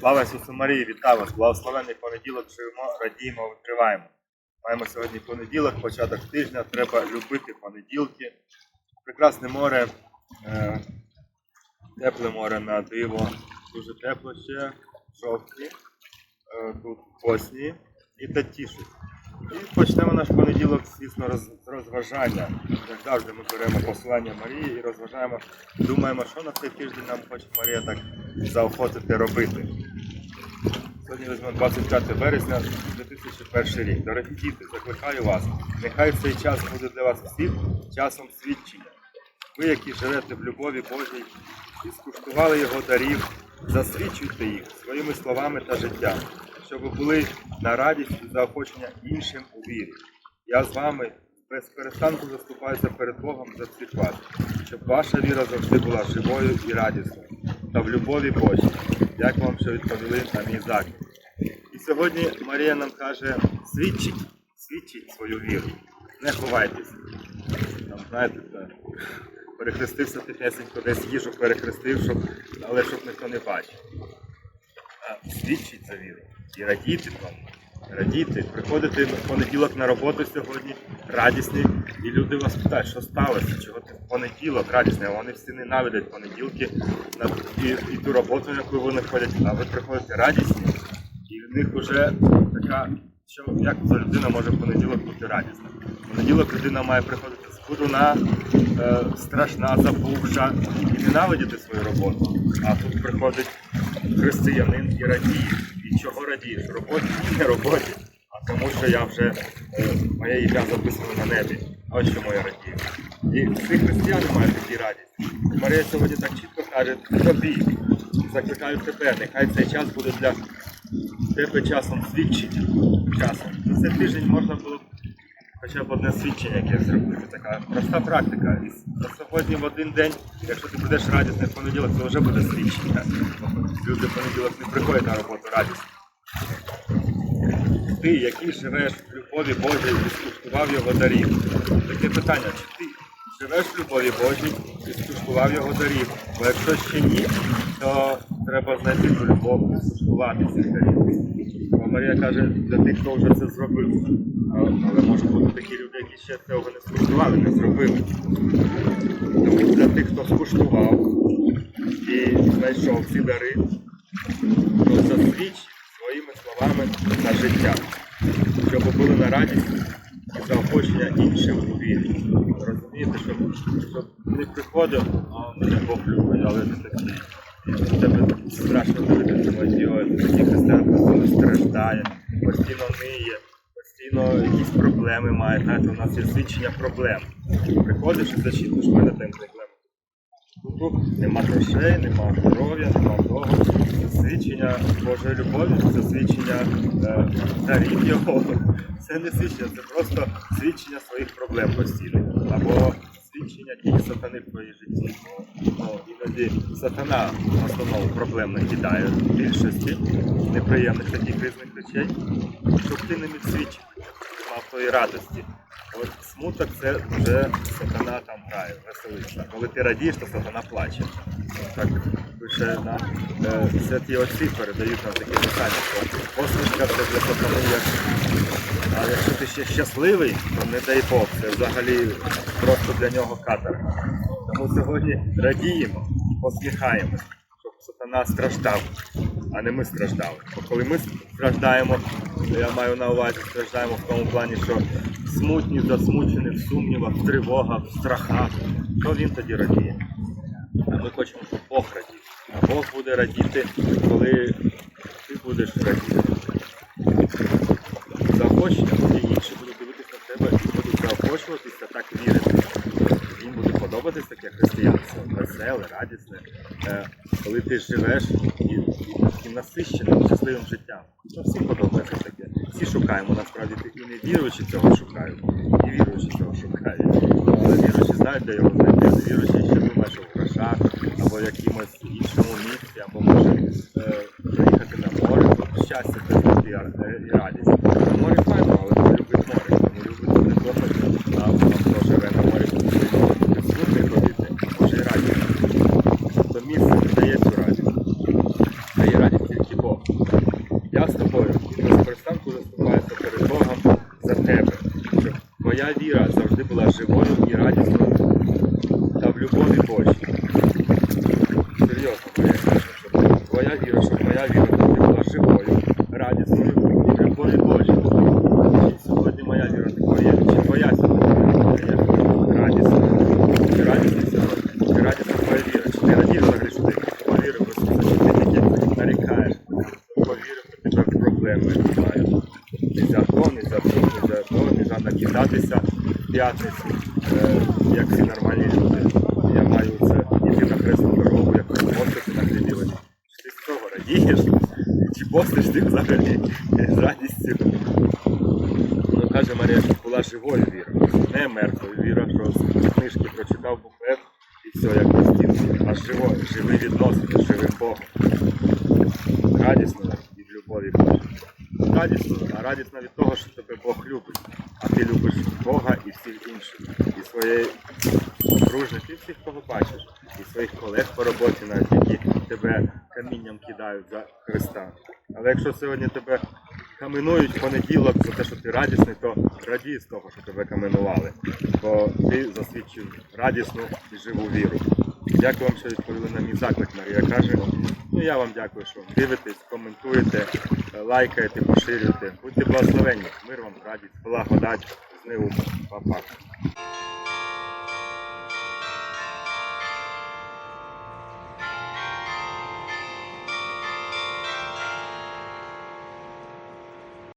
Слава Ісусу Марії, вітаю вас! Благословенний понеділок, живемо, радіємо, відкриваємо. Маємо сьогодні понеділок, початок тижня, треба любити понеділки. Прекрасне море, е, тепле море на диво, дуже тепло ще, жовтні, е, тут осні і татіші. І почнемо наш понеділок, звісно, роз- розважання. Як завжди ми беремо послання Марії і розважаємо, думаємо, що на цей тиждень нам хоче Марія так заохотити робити. Сьогодні візьмемо 25 березня 2001 рік. Дорогі діти, закликаю вас. Нехай цей час буде для вас всіх часом свідчення. Ви, які живете в любові Божій і скуштували його дарів, засвідчуйте їх своїми словами та життям, щоб були на радість і заохочення іншим у вірі. Я з вами без перестанку заступаюся перед Богом за всіх вас, щоб ваша віра завжди була живою і радісною та в любові Божій. Як вам що відповіли на мій заклик. І сьогодні Марія нам каже: свідчіть, свідчіть свою віру, не ховайтеся. Там, знаєте, перехрестився тихесенько, десь їжу перехрестив, щоб, але щоб ніхто не бачив. А свідчіть за віру і радійте вам. Радійте, приходите в понеділок на роботу сьогодні, радісні, і люди вас питають, що сталося, чого ти в понеділок радісний, а вони всі ненавидять понеділки і, і ту роботу, яку вони ходять, а ви приходите радісні, і в них вже така, що як ця людина може в понеділок бути радісна. В понеділок людина має приходити скудуна, е, страшна, запухша і ненавидіти свою роботу. А тут приходить християнин і радіє. І чого радієш? Роботі не роботі, а тому, що я вже е, моє ім'я записано на небі. Ось чому я радію. І всі християни мають такі радість. Марія сьогодні так чітко каже, тобі, закликаю тебе, нехай цей час буде для тебе часом свідчення. Часом. За цей тиждень можна було хоча б одне свідчення якесь зробити. Така проста практика. І сьогодні в один день, якщо ти будеш радісний в понеділок, це вже буде свідчення. Люди в понеділок не приходять на роботу радісно. Ти, який живеш в любові Божій і скуштував його дарів. Таке питання, чи ти живеш в любові Божій і скуштував його дарів? Бо якщо ще ні, то треба знайти ту любов і скуштувати цих дарів. Бо Марія каже, для тих, хто вже це зробив. Але може бути такі люди, які ще цього не скуштували, не зробили. Тому для тих, хто скуштував і знайшов ці дари, то засвідч своїми словами на життя, щоб були на радість і заохочення іншим у вірі. Розумієте, щоб, щоб не приходив, а мене Бог любить, але не такий. Тебе страшно дивитися, думаєш, його такий християн постійно страждає, постійно ниє, постійно якісь проблеми має. Знаєте, у нас є свідчення проблем. Приходиш і зачитуєш, в мене там проблеми. Тут нема грошей, нема здоров'я, нема того. Свідчення Божої любові, це свідчення е, дарів Його. Це не свідчення, це просто свідчення своїх проблем постійних. Або свідчення дії сатани в твоїй житті. Ну, іноді сатана в основному проблем накидає в більшості неприємних таких різних речей, щоб ти не міг свідчити, тої радості. От смуток це вже сатана там грає, веселиться. Коли ти радієш, то сатана плаче. Так пише нам е, святі отці передають нам такі питання, що посмішка це для сатани як. А якщо ти ще щасливий, то не дай Бог, це взагалі просто для нього каторга. Тому сьогодні радіємо, посміхаємось, щоб сатана страждав, а не ми страждали. Бо коли ми страждаємо, то я маю на увазі, страждаємо в тому плані, що смутні, засмучені, в сумнівах, в тривогах, в страхах, то він тоді радіє. А ми хочемо, щоб Бог радів. А Бог буде радіти, коли ти будеш радіти. Заохочення, коли інші будуть дивитися на тебе і будуть заохочуватися, так вірити. Їм буде подобатись таке християнство, веселе, радісне, Е, коли ти живеш і, і таким насищеним, щасливим життям. Ну, всім подобається таке. Всі шукаємо, насправді і не віруючи цього шукають, і віруючи цього шукають. Але віруючі знають, де його знайти, віруючі ще думає, що в грошах або в якомусь іншому місці, або може е, приїхати на море, то щастя це завжди е, і радість. На морі файно, але хто любить море, тому любить не просто, а а хто живе на морі, то смутний ходити, а може і радість. Тобто місце не дає цю радість. Дає радість тільки Бог. ранку заступаюся перед Богом за тебе, щоб твоя віра завжди була живою і радісною та в любові Божій. Серйозно, моя віра, щоб твоя віра, щоб моя віра завжди була живою, радісною і в любові Божій. І сьогодні моя віра такою є, чи твоя сьогодні є радісною. Чи радісна сьогодні? Чи радісна твоя віра? Чи ти радієш взагалі, що ти повірив в Ісуса, чи ти тільки нарікаєш? Повірив, що тебе проблеми немає. Нельзя то, нельзя то, нельзя то, нельзя накидатися в п'ятницю, е, як всі нормальні люди. Я маю це іти на хресну дорогу, як постити на. Чи ти з цього радієш? Чи постиш ти взагалі з радістю? Ну, каже Марія, щоб була живою вірою, не мертвою що з книжки прочитав буфет і все як на стінці, а живою, живі відносини, живим Богом. Радісно від любові. Радісно, а радісно від того, що тебе Бог любить. А ти любиш Бога і всіх інших, і своєї і всіх, кого бачиш, і своїх колег по роботі, навіть які тебе камінням кидають за Христа. Але якщо сьогодні тебе каменують в понеділок за те, що ти радісний, то радій з того, що тебе каменували. Бо ти засвідчив радісну і живу віру. Дякую вам, що відповіли на мій заклик, Марія каже. Ну я вам дякую, що дивитесь, коментуєте, лайкаєте, поширюєте. Будьте благословенні. Мир вам, радість, благодать, з ним, Па-па.